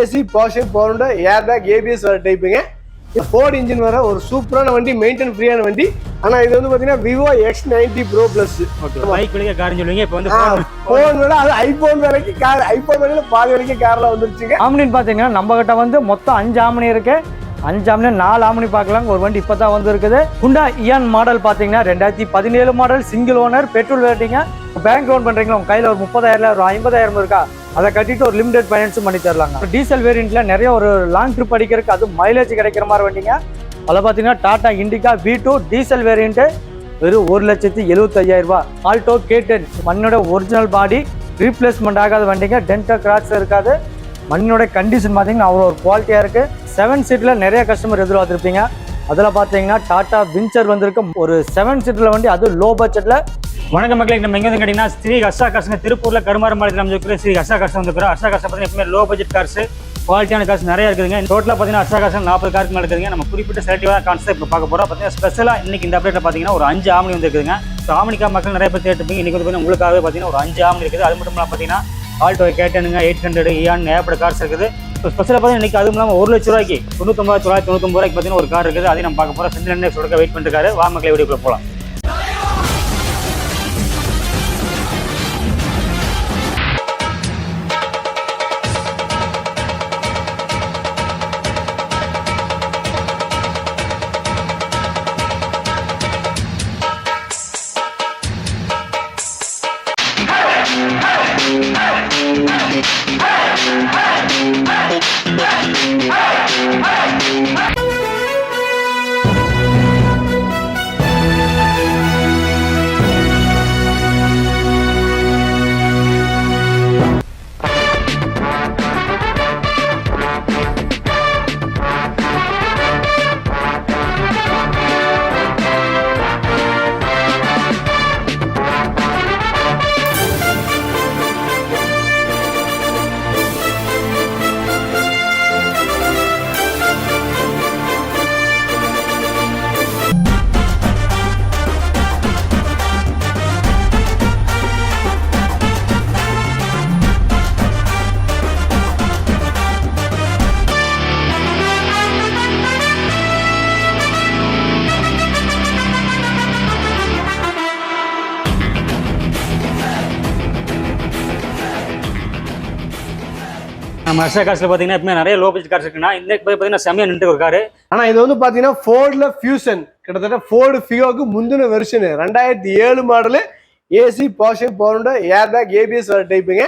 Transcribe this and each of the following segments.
AC பாஷன் பவுண்டோ air bag ABS வர டைப்புங்க ஃபோர்ட் இன்ஜின் வர ஒரு சூப்பரான வண்டி மெயின்டைன் ஃப்ரீயான வண்டி. ஆனா இது வந்து பாத்தீங்கன்னா Vivo X ninety pro plus bike வெளியே காருன்னு சொல்லுவீங்க இப்போ வந்து போன் விட அது ஐபோன் வரைக்கும் கார் ஐபோன் வரைக்கும் பாதி வரைக்கும் கார்ல வந்துருச்சுங்க. ஆம்னின்னு பார்த்தீங்கன்னா நம்ம கிட்ட வந்து மொத்தம் அஞ்சு ஆம்னி இருக்கு. அஞ்சாம்னு நாலு ஆம்னி பார்க்கலாம் ஒரு வண்டி இப்போ தான் வந்துருக்குது. ஹுண்டா குண்டா இயான் மாடல் பார்த்தீங்கன்னா ரெண்டாயிரத்தி பதினேழு மாடல் சிங்கிள் ஓனர் பெட்ரோல் வேட்டிங்க பேங்க் லோன் பண்ணுறீங்களா உங்கள் கையில் ஒரு முப்பதாயிரம் ஒரு ஐம்பதாயிரம் இருக்கா? அதை கட்டிட்டு ஒரு லிமிடெட் ஃபைனான்ஸும் பண்ணி தரலாங்க டீசல் வேரியண்ட்டில் நிறைய ஒரு லாங் ட்ரிப் அடிக்கிறதுக்கு அது மைலேஜ் கிடைக்கிற மாதிரி வண்டிங்க. அதில் பார்த்தீங்கன்னா Tata Indica V two diesel variant வெறும் ஒரு லட்சத்தி எழுபத்தையாயிரரூபா ஆல்டோ கே டென் மண்ணோட ஒரிஜினல் பாடி ரீப்ளேஸ்மெண்ட் ஆகாத வண்டிங்க. டென்டோ கிராக்ஸ் இருக்காது. மண்ணோட கண்டிஷன் பார்த்தீங்கன்னா அவ்வளோ ஒரு குவாலிட்டியாக இருக்குது செவன் சீட்டில் நிறைய கஸ்டமர் எதிர்பார்த்துருப்பீங்க. அதில் பார்த்தீங்கன்னா டாடா விஞ்சர் வந்திருக்கு. ஒரு செவன் சீட்டில் வண்டி அது லோ. பட்ஜெட்டில் வணக்க மக்களே நம்ம எங்க வந்து ஸ்ரீ ஹர்ஷா காசுங்க திருப்பூரில் கருமாரம்பாளையத்தில் அமைஞ்சிருக்கிற ஸ்ரீ ஹர்ஷா காசு வந்துருக்கிறோம் ஹர்ஷா காசு பார்த்தீங்கன்னா எப்பவுமே லோ பட்ஜெட் கார்ஸ் குவாலிட்டியான காசு நிறைய இருக்குதுங்க. டோட்டலாக பார்த்தீங்கன்னா ஹர்ஷா காசு நாற்பது காருக்கு மேலே இருக்குதுங்க. நம்ம குறிப்பிட்ட செலக்டிவாக கான்செப்ட் இப்போ பார்க்க போகிறோம் பார்த்தீங்கன்னா ஸ்பெஷலாக இன்னைக்கு இந்த அப்டேட்டில் பார்த்தீங்கன்னா ஒரு அஞ்சு ஆமணி வந்து இருக்குதுங்க. ஸோ ஆமணிக்கா மக்கள் நிறைய பேர் தேட்டுப்பீங்க இன்னைக்கு வந்து பார்த்தீங்கன்னா உங்களுக்காகவே பார்த்தீங்கன்னா ஒரு அஞ்சு ஆமணி இருக்குது. அது மட்டும் இல்லாமல் பார்த்தீங்கன்னா ஆல்டோ கேட்டனுங்க எயிட் ஹண்ட்ரட் இயான் ஏற்பட கார்ஸ் இருக்குது. ஸோ ஸ்பெஷலாக பார்த்தீங்கன்னா இன்னைக்கு அதுவும் இல்லாமல் ஒரு லட்ச ரூபாய்க்கு தொண்ணூத்தொம்பது தொள்ளாயிரத்தி தொண்ணூத்தொம்பது ரூபாய்க்கு பார்த்தீங்கன்னா ஒரு கார் இருக்குது. அதையும் நம்ம பார்க்க போகிறோம் செந்தில் என்ன சொல்லிக்க வெயிட் பண்ணிருக்காரு வா வீடியோக்குள்ளே போகலாம் ஹர்ஷா காசில் பார்த்தீங்கன்னா எப்பவுமே நிறைய லோ பட்ஜெட் கார்ஸ் இருக்குன்னா இந்த பார்த்தீங்கன்னா செம்மையாக நின்று ஒரு காரு ஆனா இது வந்து பாத்தீங்கன்னா ஃபோர்ட்ல ஃபியூசன் கிட்டத்தட்ட ஃபோர்டு ஃபியோக்கு முந்தின வெர்ஷன் ரெண்டாயிரத்தி ஏழு மாடலு ஏசி பாஷன் பவுண்டோ ஏர் பேக் ஏபிஎஸ் வர டைப்புங்க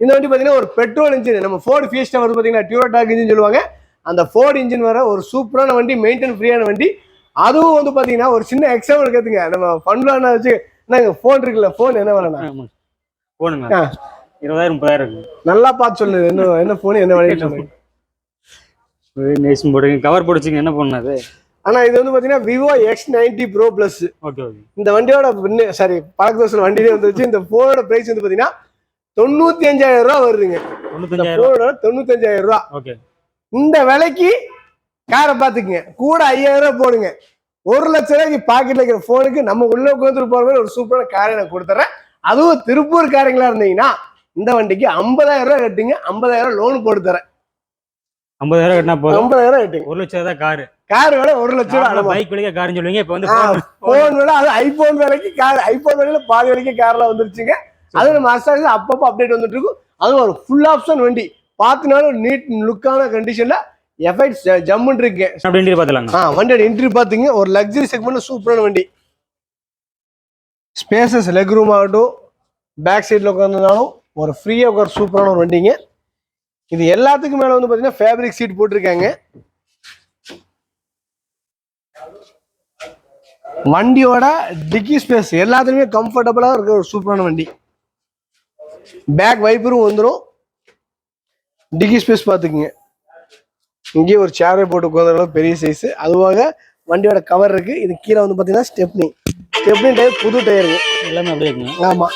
இந்த வண்டி பாத்தீங்கன்னா ஒரு பெட்ரோல் இன்ஜின் நம்ம ஃபோர்டு ஃபியூஸ்டா வந்து பாத்தீங்கன்னா டியூரோடாக் இன்ஜின் சொல்லுவாங்க. அந்த ஃபோர்டு இன்ஜின் வர ஒரு சூப்பரான வண்டி மெயின்டைன் ஃப்ரீயான வண்டி. அதுவும் வந்து பாத்தீங்கன்னா ஒரு சின்ன எக்ஸாம்பிள் இருக்குதுங்க நம்ம ஃபண்ட்ல வச்சு என்னங்க ஃபோன் இருக்குல்ல ஃபோன் என்ன வேணும் போனுங்க ஆ. இருபதாயிரம் முப்பதாயிரம் இருக்கு. நல்லா பார்த்து சொல்லு என்ன என்ன ஃபோன் என்ன சொல்லுங்க நேசம் போடுங்க கவர் போடுச்சிங்க என்ன பண்ணு அது? ஆனா இது வந்து பாத்தீங்கன்னா Vivo X ninety pro plus okay okay. இந்த வண்டியோட சாரி பழக்க தோசை வண்டியிலே வந்துருச்சு. இந்த போனோட பிரைஸ் வந்து பாத்தீங்கன்னா தொண்ணூத்தி அஞ்சாயிரம் ரூபா வருதுங்க. இந்த தொண்ணூத்தஞ்சாயிரம் போனோட தொண்ணூத்தஞ்சாயிரம் ரூபா. ஓகே. இந்த விலைக்கு காரை பாத்துக்குங்க கூட ஐயாயிரம் ரூபாய் போடுங்க. ஒரு லட்ச ரூபாய்க்கு பாக்கெட்ல இருக்கிற போனுக்கு நம்ம உள்ள உட்காந்துட்டு போற மாதிரி ஒரு சூப்பரான காரை நான் கொடுத்துறேன். அதுவும் திருப்பூர் காரங்களா இருந்தீங்கன்னா இந்த வண்டிக்கு ஐம்பதாயிரம் ரூபாய் கட்டுங்க ஐம்பதாயிரம் லோன் போட்டு தரேன். ஐம்பதாயிரம் கட்டினா போதும். ஐம்பதாயிரம் கட்டுங்க. ஒரு லட்சம் தான் காரு. கார் விலை ஒரு லட்ச ரூபாய் பைக் வெளியே காருன்னு சொல்லுவீங்க இப்போ வந்து போன் விட அது ஐபோன் வரைக்கும் கார் ஐபோன் வரைக்கும் பாதி வரைக்கும் கார்ல வந்துருச்சுங்க. அது நம்ம அசாங்க அப்பப்போ அப்டேட் வந்துட்டு இருக்கும். அது ஒரு ஃபுல் ஆப்ஷன் வண்டி. பார்த்தினாலும் நீட் லுக்கான கண்டிஷன்ல எஃபெக்ட் ஜம்முன்னு இருக்கு. அப்படின்னு பார்த்துலாங்க ஆ வண்டியோட என்ட்ரி பார்த்தீங்க. ஒரு லக்ஸரி செக்மெண்ட் சூப்பரான வண்டி. ஸ்பேசஸ் லெக் ரூம் ஆகட்டும். பேக் சைடில் உட்காந்துனாலும் ஒரு ஃப்ரீயாக உட்கார சூப்பரான ஒரு வண்டிங்க இது எல்லாத்துக்கும் மேலே வந்து பார்த்தீங்கன்னா ஃபேப்ரிக் சீட் போட்டிருக்காங்க. வண்டியோட டிக்கி ஸ்பேஸ் எல்லாத்துலேயுமே கம்ஃபர்டபுளாக இருக்க ஒரு சூப்பரான வண்டி. பேக் வைப்பரும் வந்துடும் டிக்கி ஸ்பேஸ் பார்த்துக்குங்க. இங்கேயே ஒரு சேரை போட்டு உட்காந்துருக்க பெரிய சைஸ் அதுவாக வண்டியோட கவர் இருக்கு. இது கீழே வந்து பார்த்தீங்கன்னா ஸ்டெப்னி ஸ்டெப்னி டயர் புது டயருங்க எல்லாமே அப்படியே இருக்குங்க. ஆமா.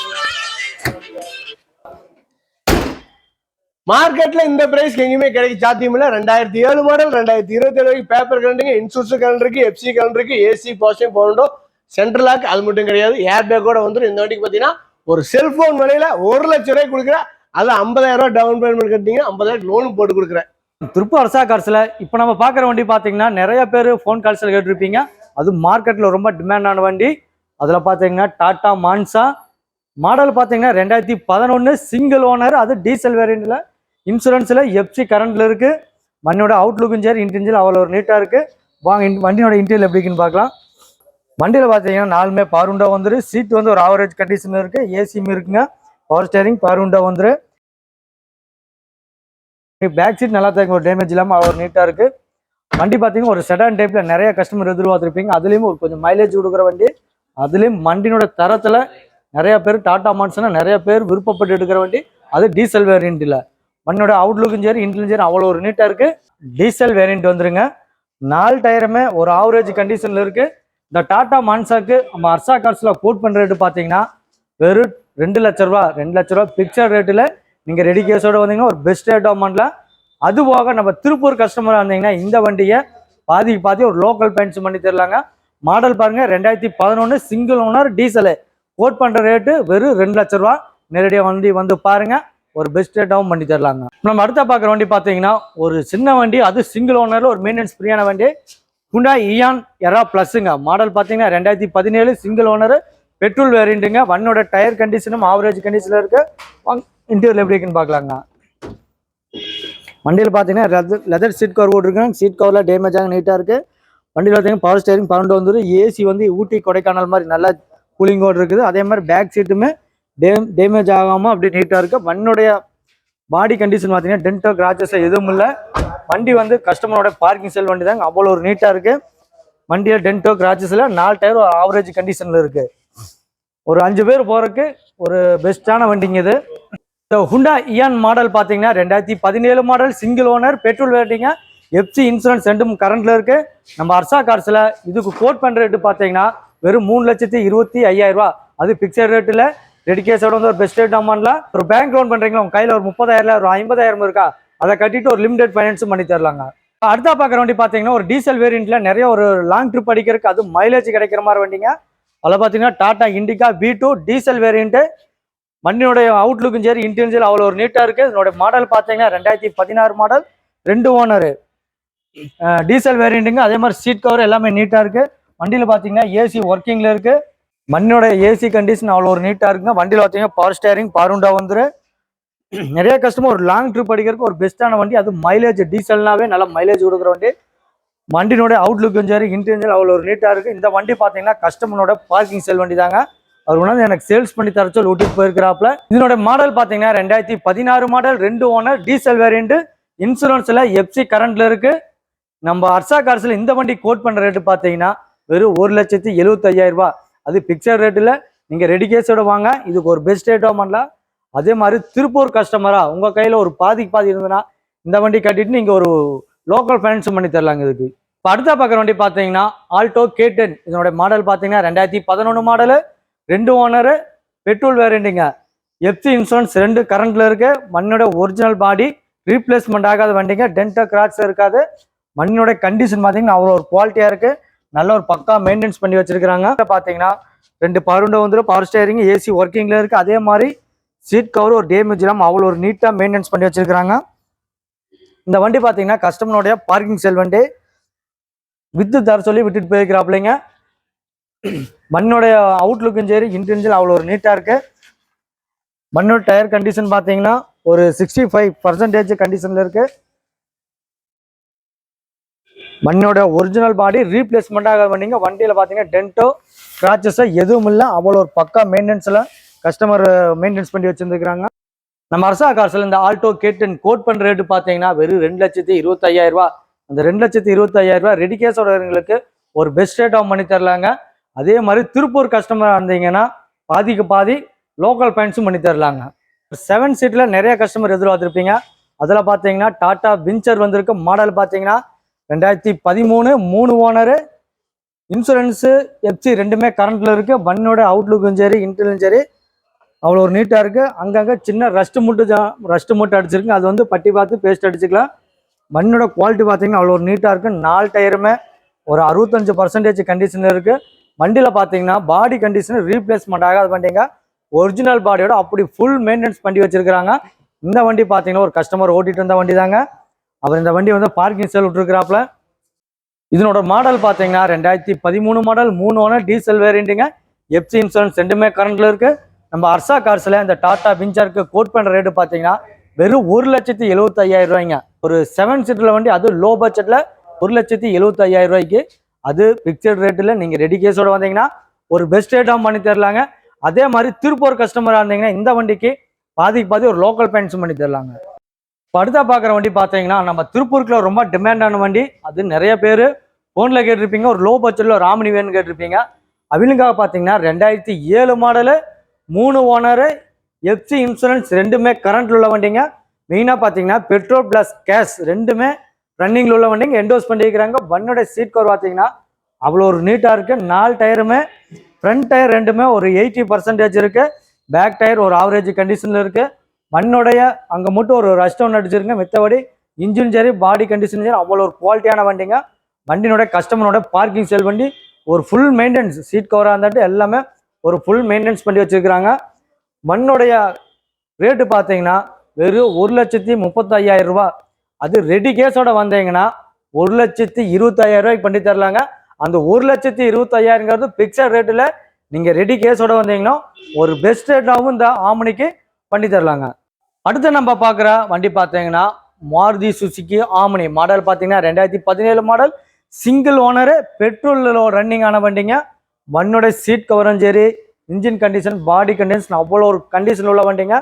மார்க்கெட்ல இந்த பிரைஸ்க்கு எங்கேயுமே கிடைக்க சாத்தியம் இல்ல. ரெண்டாயிரத்தி ஏழு மாடல் ரெண்டாயிரத்தி இருபத்தி ஏழு வரைக்கும் பேப்பர் கரண்ட்டுங்க இன்சூரன்ஸ் கரண்ட் இருக்கு எஃப்சி கரண்ட் இருக்கு ஏசி பாசிங் போனோம் சென்ட்ரல் லாக் அது மட்டும் கிடையாது. ஏர் பேக்கோட வந்துடும் இந்த வண்டிக்கு பார்த்தீங்கன்னா ஒரு செல்போன் விலையில ஒரு லட்சம் ரூபாய் கொடுக்குற அது ஐம்பதாயிரம் ரூபாய் டவுன் பேமெண்ட் கட்டிங்க ஐம்பதாயிரம் லோன் போட்டு கொடுக்குறேன். திருப்பூர் அரசா கார்ஸில் இப்போ நம்ம பார்க்குற வண்டி பார்த்தீங்கன்னா நிறைய பேர் ஃபோன் கால்ஸில் கேட்டிருப்பீங்க. அது மார்க்கெட்டில் ரொம்ப டிமாண்டான வண்டி. அதில் பார்த்தீங்கன்னா டாடா மான்சா மாடல் பார்த்தீங்கன்னா ரெண்டாயிரத்தி பதினொன்று சிங்கிள் ஓனர் அது டீசல் வேரியண்ட்டில் இன்சூரன்ஸில் எஃப்சி கரண்டில் இருக்குது வண்டியோட அவுட்லுக்கும் சரி இன்டென்ஜில் அவ்வளோ ஒரு நீட்டாக இருக்குது வாங்க இன் வண்டியோட இன்டீரியல் எப்படிக்குன்னு பார்க்கலாம். வண்டியில் பார்த்தீங்கன்னா நாலுமே பவர் விண்டோ வந்துரு. சீட் வந்து ஒரு ஆவரேஜ் கண்டிஷனில் இருக்குது ஏசியும் இருக்குங்க. பவர் ஸ்டேரிங் பவர் விண்டோ வந்துரு. பேக் சீட் நல்லா தான் ஒரு டேமேஜ் இல்லாமல் அவ்வளோ நீட்டாக இருக்குது வண்டி பார்த்தீங்கன்னா ஒரு செடான் டைப்பில் நிறைய கஸ்டமர் எதிர்பார்த்துருப்பீங்க. அதுலேயும் ஒரு கொஞ்சம் மைலேஜ் கொடுக்குற வண்டி. அதுலேயும் வண்டினோட தரத்தில் நிறைய பேர் டாடா மான்ஸ்னால் நிறைய பேர் விருப்பப்பட்டு எடுக்கிற வண்டி. அது டீசல் வேரியண்ட்டில் வண்டியோட அவுட்லுக்கும் சரி இன்ட்லும் சரி அவ்வளோ ஒரு நீட்டாக இருக்குது டீசல் வேரியண்ட் வந்துருங்க. நாலு டயருமே ஒரு ஆவரேஜ் கண்டிஷனில் இருக்குது இந்த டாடா மான்சாக்கு நம்ம அர்சா கார்ஸில் கோட் பண்ணுற ரேட்டு பார்த்தீங்கன்னா வெறும் ரெண்டு லட்ச ரூபா ரெண்டு லட்ச ரூபா பிக்சர் ரேட்டில் நீங்கள் ரெடி கேஸோட வந்தீங்கன்னா ஒரு பெஸ்ட் ரேட் அமௌண்ட்டில் அது போக நம்ம திருப்பூர் கஸ்டமராக இருந்தீங்கன்னா இந்த வண்டியை பாதிக்கு பாதி ஒரு லோக்கல் பெயிண்ட்ஸ் பண்ணி தரலாங்க. மாடல் பாருங்கள் ரெண்டாயிரத்தி பதினொன்று சிங்கிள் ஓனர் டீசலு கோட் பண்ணுற ரேட்டு வெறும் ரெண்டு லட்ச ரூபா. நேரடியாக வண்டி வந்து பாருங்கள் ஒரு பெஸ்ட் ரேட்டாகவும் பண்ணி தரலாங்க. நம்ம அடுத்த பார்க்குற வண்டி பார்த்தீங்கன்னா ஒரு சின்ன வண்டி அது சிங்கிள் ஓனரில் ஒரு மெயின்டெனன்ஸ் ஃப்ரீயான வண்டி. ஹுண்டா இயான் எரா ப்ளஸ்ஸுங்க மாடல் பார்த்தீங்கன்னா ரெண்டாயிரத்தி பதினேழு சிங்கிள் ஓனர் பெட்ரோல் வேரியண்ட்டுங்க வண்ணோட டயர் கண்டிஷனும் ஆவரேஜ் கண்டிஷனில் இருக்குது வாங்க இன்டீரியல் எப்படி இருக்குன்னு பார்க்கலாங்க. வண்டியில் பார்த்தீங்கன்னா லெதர் லெதர் சீட் கவர் போட்டிருக்காங்க சீட் கவரில் டேமேஜ் ஆக நீட்டாக இருக்குது வண்டியில் பார்த்தீங்கன்னா பவர் ஸ்டேரிங் பன்னெண்டு வந்துடும் ஏசி வந்து ஊட்டி கொடைக்கானல் மாதிரி நல்லா கூலிங்கோடு இருக்குது. அதே மாதிரி பேக் சீட்டுமே டே டேமேஜ் ஆகாமல் அப்படி நீட்டாக இருக்குது வண்டியுடைய பாடி கண்டிஷன் பார்த்தீங்கன்னா டென்டோ கிராச்சஸ் எதுவும் இல்லை. வண்டி வந்து கஸ்டமரோட பார்க்கிங் செல் வண்டி தாங்க. அவ்வளோ ஒரு நீட்டாக இருக்குது வண்டியில் டென்டோ கிராச்சஸில் நாலு டயர் ஒரு ஆவரேஜ் கண்டிஷனில் இருக்குது ஒரு அஞ்சு பேர் போகிறதுக்கு ஒரு பெஸ்ட்டான வண்டிங்க இது. இந்த ஹுண்டா இயான் மாடல் பார்த்தீங்கன்னா ரெண்டாயிரத்தி பதினேழு மாடல் சிங்கிள் ஓனர் பெட்ரோல் வேட்டிங்க எஃப்சி இன்சூரன்ஸ் ரெண்டும் கரண்டில் இருக்குது நம்ம அர்சா கார்ஸில் இதுக்கு கோட் பண்ணுற ரேட்டு பார்த்தீங்கன்னா வெறும் மூணு லட்சத்தி இருபத்தி ஐயாயிரம் ரூபா அது பிக்சர் ரேட்டில் ரெடிகேஸோட வந்து ஒரு பெஸ்ட் ரேட் அமௌண்ட்ல ஒரு பேங்க் லோன் பண்ணுறீங்களா உங்க கையில் ஒரு முப்பதாயிரம் ஒரு ஐம்பதாயிரம் இருக்கா? அதை கட்டிட்டு ஒரு லிமிடெட் ஃபைனான்ஸும் பண்ணி தரலாங்க. அடுத்தா பார்க்குற வண்டி பார்த்தீங்கன்னா ஒரு டீசல் வேரியண்ட்ல நிறைய ஒரு லாங் ட்ரிப் அடிக்கிறதுக்கு அது மைலேஜ் கிடைக்கிற மாதிரி வண்டிங்க. அதில் பார்த்தீங்கன்னா Tata Indica B two diesel variant வண்டியோடைய அவுட்லுக்கும் சரி இன்டீரியர் அவ்வளோ ஒரு நீட்டாக இருக்குது இதனுடைய மாடல் பார்த்தீங்கன்னா ரெண்டாயிரத்தி பதினாறு மாடல் ரெண்டு ஓனரு டீசல் வேரியண்ட்டுங்க அதே மாதிரி சீட் கவர் எல்லாமே நீட்டாக இருக்குது வண்டியில் பார்த்தீங்கன்னா ஏசி ஒர்க்கிங்கில் இருக்குது மண்ணோட ஏசி கண்டிஷன் அவ்வளோ ஒரு நீட்டாக இருக்குங்க. வண்டியில் பார்த்தீங்கன்னா பவர் ஸ்டேரிங் பவருண்டா வந்துடும் நிறைய கஸ்டமர் ஒரு லாங் ட்ரிப் அடிக்கிறதுக்கு ஒரு பெஸ்ட்டான வண்டி. அது மைலேஜ் டீசல்னாவே நல்லா மைலேஜ் கொடுக்குற வண்டி. வண்டினோட அவுட்லுக்கும் சரி இன்டீரியர் அவ்வளோ ஒரு நீட்டாக இருக்குது இந்த வண்டி பார்த்தீங்கன்னா கஸ்டமரோட பார்க்கிங் செல் வண்டி தாங்க அவர் உணர்ந்து எனக்கு சேல்ஸ் பண்ணி தர சொல்லி ஊட்டிட்டு போயிருக்கிறாப்ல இதனோட மாடல் பார்த்தீங்கன்னா ரெண்டாயிரத்தி பதினாறு மாடல் ரெண்டு ஓனர் டீசல் வேரியண்ட்டு இன்சூரன்ஸில் எஃப்சி கரண்ட்ல இருக்குது நம்ம அர்சா கார்ஸில் இந்த வண்டி கோட் பண்ணுற ரேட்டு பார்த்தீங்கன்னா வெறும் ஒரு லட்சத்தி எழுபத்தையாயிரம் ரூபாய். அது பிக்சர் ரேட்டில் நீங்கள் ரெடி கேஸோட வாங்க. இதுக்கு ஒரு பெஸ்ட் ரேட்டோ பண்ணலாம். அதே மாதிரி திருப்பூர் கஸ்டமராக உங்கள் கையில் ஒரு பாதிக்கு பாதி இருந்ததுன்னா இந்த வண்டி கட்டிட்டு நீங்கள் ஒரு லோக்கல் ஃபைனான்ஸும் பண்ணி தரலாங்க இதுக்கு. இப்போ அடுத்த பார்க்குற வண்டி பார்த்தீங்கன்னா ஆல்டோ கே டென் இதனுடைய மாடல் பார்த்தீங்கன்னா ரெண்டாயிரத்தி பதினொன்று மாடலு ரெண்டு ஓனரு பெட்ரோல் வேரியண்ட்டுங்க எஃப்சி இன்சூரன்ஸ் ரெண்டு கரண்டில் இருக்குது மண்ணோட ஒரிஜினல் பாடி ரீப்ளேஸ்மெண்ட் ஆகாத வண்டிங்க. டென்டோ கிராக்ஸ் இருக்காது. மண்ணோட கண்டிஷன் பார்த்தீங்கன்னா அவ்வளோ ஒரு குவாலிட்டியாக இருக்குது நல்ல ஒரு பக்கா மெயின்டைன்ஸ் பண்ணி வச்சிருக்காங்க பார்த்தீங்கன்னா ரெண்டு பவருண்டோ வந்துடும் பவர் ஸ்டேரிங் ஏசி ஒர்க்கிங்ல இருக்கு. அதே மாதிரி சீட் கவர் ஒரு டேமேஜ் இல்லாமல் அவ்வளோ ஒரு நீட்டாக மெயின்டைன்ஸ் பண்ணி வச்சிருக்காங்க இந்த வண்டி பார்த்தீங்கன்னா கஸ்டமருடைய பார்க்கிங் செல் வண்டி. வித்து தர சொல்லி விட்டுட்டு போயிருக்கிறாப்பிள்ளைங்க மண்ணோடைய அவுட்லுக்கும் சரி இன்டென்ஜில் அவ்வளோ ஒரு நீட்டாக இருக்கு. மண்ணோட டயர் கண்டிஷன் பார்த்தீங்கன்னா ஒரு சிக்ஸ்டி ஃபைவ் பர்சன்டேஜ் கண்டிஷனில் இருக்குது மண்ணோட ஒரிஜினல் பாடி ரீப்ளேஸ்மெண்ட் ஆக வண்டிங்க வண்டியில் பார்த்தீங்கன்னா டென்ட்டோ ஸ்க்ராச்சஸோ எதுவும் இல்லை. அவ்வளோ ஒரு பக்கா மெயின்டெனன்ஸில் கஸ்டமர் மெயின்டெனன்ஸ் பண்ணி வச்சுருந்துருக்காங்க நம்ம அரசா கார்ஸில் இந்த ஆல்டோ கேட்டன் கோட் பண்ணுற ரேட்டு பார்த்தீங்கன்னா வெறும் ரெண்டு லட்சத்தி இருபத்தையாயிரரூபா அந்த ரெண்டு லட்சத்தி இருபத்தையாயிரரூபா ரெடி கேஸோடவங்களுக்கு ஒரு பெஸ்ட் ரேட்டாக பண்ணி தரலாங்க. அதே மாதிரி திருப்பூர் கஸ்டமராக இருந்தீங்கன்னா பாதிக்கு பாதி லோக்கல் பாயிண்ட்ஸும் பண்ணி தரலாங்க. செவன் சீட்டில் நிறைய கஸ்டமர் எதிர்பார்த்துருப்பீங்க. அதில் பார்த்தீங்கன்னா டாட்டா வின்ச்சர் வந்திருக்கு. மாடல் பார்த்தீங்கன்னா ரெண்டாயிரத்தி பதிமூணு மூணு ஓனரு. இன்சூரன்ஸு எஃப்சி ரெண்டுமே கரண்ட்டில் இருக்குது பண்ணோட அவுட்லுக்கும் சரி இன்டர்லும் சரி அவ்வளோ ஒரு நீட்டாக இருக்குது அங்கங்கே சின்ன ரஸ்ட்டு மட்டும் ஜா ரஸ்ட்டு மட்டும் அடிச்சிருக்கு. அது வந்து பட்டி பார்த்து பேஸ்ட் அடிச்சுக்கலாம். மண்ணோட குவாலிட்டி பார்த்தீங்கன்னா அவ்வளோ ஒரு நீட்டாக இருக்குது நாலு டயருமே ஒரு அறுபத்தஞ்சு பர்சன்டேஜ் கண்டிஷன் இருக்குது வண்டியில் பார்த்தீங்கன்னா பாடி கண்டிஷன் ரீப்ளேஸ்மெண்ட் ஆகாத வண்டிங்க. ஒரிஜினல் பாடியோட அப்படி ஃபுல் மெயின்டெனன்ஸ் பண்ணி வச்சுருக்கிறாங்க. இந்த வண்டி பார்த்தீங்கன்னா ஒரு கஸ்டமர் ஓட்டிகிட்டு இருந்த வண்டி தாங்க அவர் இந்த வண்டி வந்து பார்க்கிங் செல் விட்டுருக்கிறாப்புல. இதனோட மாடல் பார்த்தீங்கன்னா ரெண்டாயிரத்தி பதிமூணு மாடல் மூணு ஓனர் டீசல் வேரியண்ட்டுங்க எஃப்சி இன்சூரன்ஸ் ரெண்டுமே கரண்ட்ல இருக்கு. நம்ம அர்சா கார்ஸில் இந்த டாடா பிஞ்சாருக்கு கோட் பண்ணுற ரேட்டு பார்த்தீங்கன்னா வெறும் ஒரு லட்சத்தி எழுபத்தி ஐயாயிரம் ரூபாய்ங்க. ஒரு செவன் சீட்டில் வண்டி அது லோ பட்ஜெட்டில் ஒரு லட்சத்தி எழுபத்தி ஐயாயிரம் ரூபாய்க்கு. அது பிக்சட் ரேட்டில் நீங்கள் ரெடி கேஸோட வந்தீங்கன்னா ஒரு பெஸ்ட் ரேட்டாக பண்ணி தரலாங்க. அதே மாதிரி திருப்பூர் கஸ்டமராக இருந்தீங்கன்னா இந்த வண்டிக்கு பாதிக்கு பாதி ஒரு லோக்கல் பேன்ஸும் பண்ணி தரலாங்க. இப்போ அடுத்தா பார்க்குற வண்டி பார்த்தீங்கன்னா நம்ம திருப்பூருக்குள்ள ரொம்ப டிமாண்டான வண்டி. அது நிறைய பேர் ஃபோனில் கேட்டிருப்பீங்க. ஒரு லோ பட்ஜெட்டில் ஒரு வேணும்னு கேட்டிருப்பீங்க. அவங்களுக்காக பார்த்தீங்கன்னா ரெண்டாயிரத்தி ஏழு மாடலு மூணு ஓனரு எஃப்சி இன்சூரன்ஸ் ரெண்டுமே கரண்ட்டில் உள்ள வண்டிங்க. மெயினாக பார்த்தீங்கன்னா பெட்ரோல் ப்ளஸ் கேஷ் ரெண்டுமே ரன்னிங்கில் உள்ள வண்டிங்க. என்டோஸ் பண்ணியிருக்கிறாங்க. வண்ணோட சீட் கவர் பார்த்தீங்கன்னா அவ்வளோ ஒரு நீட்டாக இருக்குது நாலு டயருமே ஃப்ரண்ட் டயர் ரெண்டுமே ஒரு எயிட்டி பர்சன்டேஜ் இருக்குது பேக் டயர் ஒரு ஆவரேஜ் கண்டிஷனில் இருக்குது மண்ணுடைய அங்கே மட்டும் ஒரு ரஸ்ட் ஒன்று அடிச்சிருங்க. மித்தபடி இன்ஜின் சரி பாடி கண்டிஷன் சரி அவ்வளோ ஒரு குவாலிட்டியான வண்டிங்க. வண்டினுடைய கஸ்டமரோட பார்க்கிங் செல் வண்டி ஒரு ஃபுல் மெயின்டெனன்ஸ் சீட் கவராக இருந்தாட்டு எல்லாமே ஒரு ஃபுல் மெயின்டெனன்ஸ் பண்ணி வச்சிருக்கிறாங்க. மண்ணுடைய ரேட்டு பார்த்தீங்கன்னா வெறும் ஒரு லட்சத்தி முப்பத்தையாயிரம் ரூபா அது ரெடி கேஸோட வந்தீங்கன்னா ஒரு லட்சத்தி இருபத்தாயிரம் ரூபாய்க்கு பண்ணி தரலாங்க. அந்த ஒரு லட்சத்தி இருபத்தையாயிரங்கிறது பிக்சட் ரேட்டில் நீங்கள் ரெடி கேஸோட வந்தீங்கன்னா ஒரு பெஸ்ட் ரேட்டாகவும் இந்த ஆமணிக்கு பண்ணி தரலாங்க. அடுத்து நம்ம பார்க்குற வண்டி பார்த்தீங்கன்னா மாருதி சுசுகி ஆமணி மாடல் பார்த்தீங்கன்னா ரெண்டாயிரத்தி பதினேழு மாடல். சிங்கிள் ஓனரு பெட்ரோலில் ரன்னிங் ஆன வண்டிங்க. மண்ணோட சீட் கவரும் சரி இன்ஜின் கண்டிஷன் பாடி கண்டிஷன் அவ்வளோ ஒரு கண்டிஷன் உள்ள வண்டிங்க.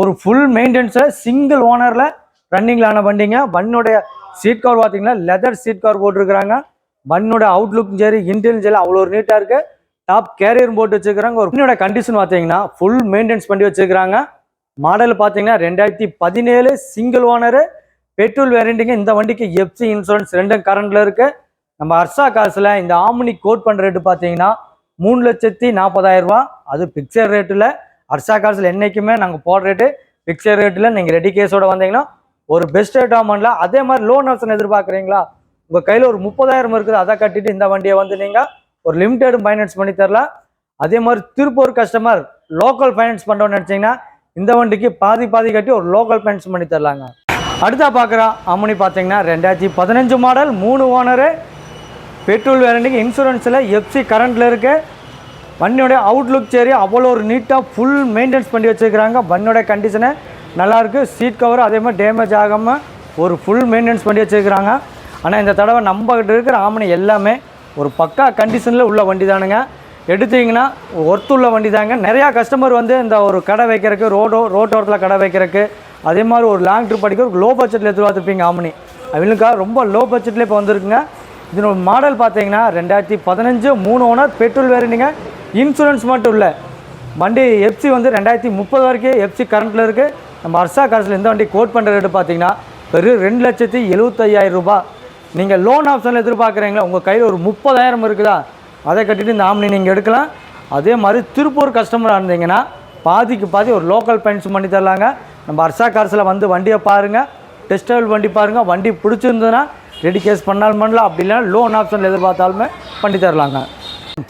ஒரு ஃபுல் மெயின்டெனன்ஸில் சிங்கிள் ஓனரில் ரன்னிங்கில் ஆன வண்டிங்க. வண்ணுடைய சீட் கவர் பார்த்தீங்கன்னா லெதர் சீட் கவர் போட்டிருக்கிறாங்க. வண்ணோட அவுட்லுக்கும் சரி இன்டீரியரும் சரி அவ்வளோ ஒரு நீட்டாக இருக்குது டாப் கேரியரும் போட்டு வச்சுக்கிறாங்க ஒரு வண்டியோட கண்டிஷன் பார்த்தீங்கன்னா ஃபுல் மெயின்டெனன்ஸ் பண்ணி வச்சுருக்கிறாங்க. மாடல் பார்த்தீங்கன்னா ரெண்டாயிரத்தி பதினேழு சிங்கிள் ஓனரு பெட்ரோல் வேரண்டிங்க இந்த வண்டிக்கு எஃப்சி இன்சூரன்ஸ் ரெண்டும் கரண்ட்ல இருக்கு. நம்ம அர்சா காசில் இந்த ஆம்னி கோட் பண்ணுற ரேட்டு பார்த்தீங்கன்னா மூணு லட்சத்தி நாற்பதாயிரம் ரூபா அது பிக்சர் ரேட்டில் அர்சா காசில் என்றைக்குமே நாங்கள் போடுற ரேட்டு பிக்சர் ரேட்டில் நீங்கள் ரெடி கேஸோட வந்தீங்கன்னா ஒரு பெஸ்ட் ரேட் ஆமாம்ல அதே மாதிரி லோன் ஆப்ஷன் எதிர்பார்க்குறீங்களா? உங்கள் கையில் ஒரு முப்பதாயிரம் இருக்குது. அதை கட்டிட்டு இந்த வண்டியை வந்து நீங்கள் ஒரு லிமிடெட் ஃபைனான்ஸ் பண்ணி தரலாம். அதே மாதிரி திருப்பூர் கஸ்டமர் லோக்கல் ஃபைனான்ஸ் பண்ணுறோன்னு நினச்சிங்கன்னா இந்த வண்டிக்கு பாதி பாதி கட்டி ஒரு லோக்கல் பென்ஸ் பண்ணி தரலாங்க. அடுத்தா பார்க்குறோம் அம்மனி பார்த்தீங்கன்னா ரெண்டாயிரத்தி பதினஞ்சு மாடல் மூணு ஓனரு பெட்ரோல் வேரண்டிக்கு இன்சூரன்ஸில் எஃப்சி கரண்ட்டில் இருக்கு. வண்டியோடைய அவுட்லுக் சரி அவ்வளோ ஒரு நீட்டாக ஃபுல் மெயின்டெனன்ஸ் பண்ணி வச்சுருக்கிறாங்க. வண்டியோட கண்டிஷனு நல்லாயிருக்கு சீட் கவர் அதே மாதிரி டேமேஜ் ஆகாமல் ஒரு ஃபுல் மெயின்டெனன்ஸ் பண்ணி வச்சுருக்கிறாங்க. ஆனால் இந்த தடவை நம்மகிட்ட இருக்கிற ஆமணி எல்லாமே ஒரு பக்கா கண்டிஷனில் உள்ள வண்டி தானுங்க எடுத்தீங்கன்னா ஒர்த்துள்ள வண்டி தாங்க. நிறையா கஸ்டமர் வந்து இந்த ஒரு கடை வைக்கிறக்கு ரோடோ ரோட்டோரத்தில் கடை வைக்கிறதுக்கு அதே மாதிரி ஒரு லாங் ட்ரிப் அடிக்க ஒரு லோ பட்ஜெட்டில் எதிர்பார்த்துருப்பீங்க ஆமினி அவங்களுக்காக ரொம்ப லோ பட்ஜெட்லேயே இப்போ வந்திருக்குங்க. இதனோட மாடல் பார்த்தீங்கன்னா ரெண்டாயிரத்தி பதினஞ்சு மூணு ஓனர் பெட்ரோல் வேறுனிங்க இன்சூரன்ஸ் மட்டும் இல்லை. வண்டி எஃப்சி வந்து ரெண்டாயிரத்தி முப்பது வரைக்கும் எஃப்சி கரண்ட்டில் இருக்குது நம்ம அர்சா காசில் இந்த வண்டி கோட் பண்ணுற ரேட்டு பார்த்தீங்கன்னா வெறும் ரெண்டு லட்சத்தி எழுபத்தையாயிரம் ரூபாய். நீங்கள் லோன் ஆப்ஷனில் எதிர்பார்க்குறீங்களா? உங்கள் கையில் ஒரு முப்பதாயிரம் இருக்குதா? அதை கட்டிட்டு இந்த ஆம்னி நீங்கள் எடுக்கலாம். அதே மாதிரி திருப்பூர் கஸ்டமராக இருந்தீங்கன்னா பாதிக்கு பாதி ஒரு லோக்கல் பெயிண்ட்ஸ் பண்ணி தரலாங்க. நம்ம அர்ஷா கார்ஸில் வந்து வண்டியை பாருங்கள் டெஸ்டபிள் வண்டி பாருங்கள் வண்டி பிடிச்சிருந்ததுன்னா ரெடி கேஸ் பண்ணாலும் பண்ணலாம். அப்படி இல்லைனா லோன் ஆப்ஷனில் எதிர்பார்த்தாலுமே பண்ணி தரலாங்க.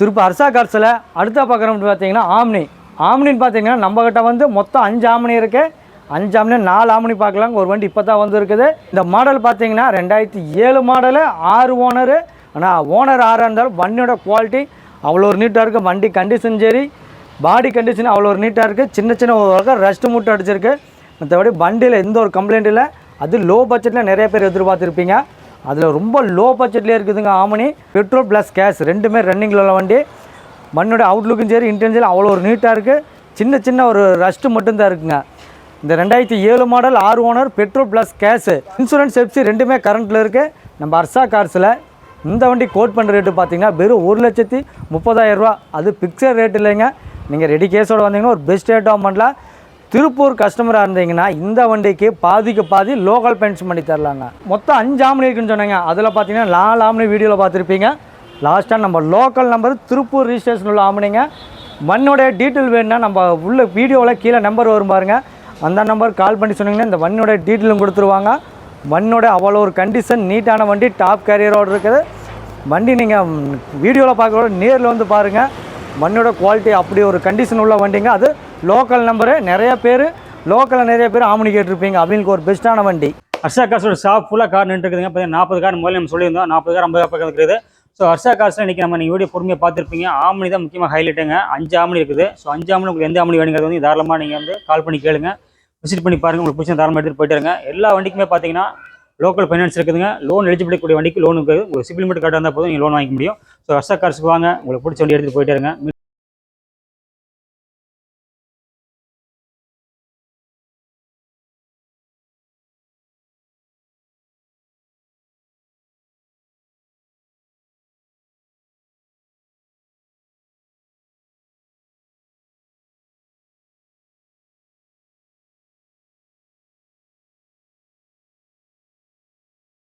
திருப்பி அர்ஷா கார்ஸில் அடுத்த பார்க்குறோம் பார்த்தீங்கன்னா ஆம்னி. ஆம்னின்னு பார்த்தீங்கன்னா நம்மக்கிட்ட வந்து மொத்தம் அஞ்சு ஆம்னி இருக்குது அஞ்சு ஆம்னி நாலு ஆம்னி பார்க்கலாங்க. ஒரு வண்டி இப்போ தான் வந்துருக்குது. இந்த மாடல் பார்த்தீங்கன்னா ரெண்டாயிரத்தி ஏழு மாடலு ஆறு ஓனரு ஆனால் ஓனர் ஆறாக இருந்தாலும் வண்டியோட குவாலிட்டி அவ்வளோ ஒரு நீட்டாக இருக்குது வண்டி கண்டிஷன் சரி பாடி கண்டிஷன் அவ்வளோ ஒரு நீட்டாக இருக்குது சின்ன சின்ன ஒரு ரெஸ்ட் மூட்டை அடிச்சிருக்கு. மற்றபடி வண்டியில் எந்த ஒரு கம்ப்ளைண்ட் இல்லை. அது லோ பட்ஜெட்டில் நிறைய பேர் எதிர்பார்த்துருப்பீங்க. அதில் ரொம்ப லோ பட்ஜெட்லேயே இருக்குதுங்க ஆமணி. பெட்ரோல் ப்ளஸ் கேஸ் ரெண்டுமே ரன்னிங்கில் உள்ள வண்டி. மண்ணோட அவுட்லுக்கும் சரி இன்டென்ஷன் அவ்வளோ ஒரு நீட்டாக இருக்குது சின்ன சின்ன ஒரு ரஸ்ட்டு மட்டும்தான் இருக்குங்க. இந்த ரெண்டாயிரத்தி ஏழு மாடல் ஆறு owner petrol plus gas insurance FC ரெண்டுமே கரண்ட்டில் இருக்குது நம்ம அர்சா கார்ஸில் இந்த வண்டி கோட் பண்ணுற ரேட்டு பார்த்தீங்கன்னா வெறும் ஒரு லட்சத்தி முப்பதாயிரம் ரூபா. அது பிக்சர் ரேட் இல்லைங்க. நீங்கள் ரெடி கேஸோடு வந்தீங்கன்னா ஒரு பெஸ்ட் ரேட்டாக பண்ணலாம். திருப்பூர் கஸ்டமராக இருந்தீங்கன்னா இந்த வண்டிக்கு பாதிக்கு பாதி லோக்கல் பென்ஷன் பண்ணி தரலாங்க. மொத்தம் அஞ்சு ஆம்னி இருக்குன்னு சொன்னாங்க. அதில் பார்த்தீங்கன்னா நாலு ஆம்னி வீடியோவில் பார்த்துருப்பீங்க. லாஸ்ட்டாக நம்ம லோக்கல் நம்பர் திருப்பூர் ரிஜிஸ்ட்ரேஷன் உள்ள ஆம்னிங்க. மண்ணோட டீட்டெயில் வேணும்னா நம்ம உள்ள வீடியோவில் கீழே நம்பர் வரும் பாருங்க. அந்த நம்பர் கால் பண்ணி சொன்னீங்கன்னா இந்த வண்டியோட டீட்டெயிலும் கொடுத்துருவாங்க. வண்டியோட அவ்வளோ ஒரு கண்டிஷன் நீட்டான வண்டி டாப் கேரியரோடு இருக்குது. வண்டி நீங்கள் வீடியோவில் பார்க்குறோட நேரில் வந்து பாருங்கள் மண்ணோட குவாலிட்டி அப்படி ஒரு கண்டிஷன் உள்ள வண்டிங்க. அது லோக்கல் நம்பரு நிறைய பேர் லோக்கலில் நிறைய பேர் ஆமணி கேட்டிருப்பீங்க. அப்படின்னு ஒரு பெஸ்ட்டான வண்டி. ஹர்ஷா காசோட ஷாப் ஃபுல்லாக கார் நின்று பார்த்தீங்கன்னா நாற்பது கார் முதல்ல நம்ம சொல்லியிருந்தோம். நாற்பது கார் ஐம்பது பக்கம் இருக்குது. ஸோ ஹர்ஷா காசில் இன்றைக்கி நம்ம நீங்கள் வீடியோ பொறுமையாக பார்த்துருப்பீங்க. ஆமணி தான் முக்கியமாக ஹைலைட்டுங்க அஞ்சு ஆமணி இருக்குது. ஸோ அஞ்சு ஆமணி உங்களுக்கு எந்த ஆமணி வேணுங்கிறது வந்து தாராளமாக நீங்கள் வந்து கால் பண்ணி கேளுங்கள் விசிட் பண்ணி பாருங்க. உங்களுக்கு பிடிச்ச தாராளமாக எடுத்துகிட்டு போயிட்டுருங்க எல்லா வண்டிக்குமே பார்த்தீங்கன்னா லோக்கல் ஃபைனான்ஸ் இருக்குதுங்க. லோன் எலிஜிபிள் கூடிய வண்டிக்கு லோன் இருக்குது உங்களுக்கு சிபில் மட்டும் கரெக்டாக இருந்தால் போதும். நீங்கள் லோன் வாங்கிக்க முடியும். ஸோ ஹர்ஷா கார்ஸுக்கு வாங்க. உங்களுக்கு பிடிச்ச வண்டி எடுத்துகிட்டு போயிட்டுருங்க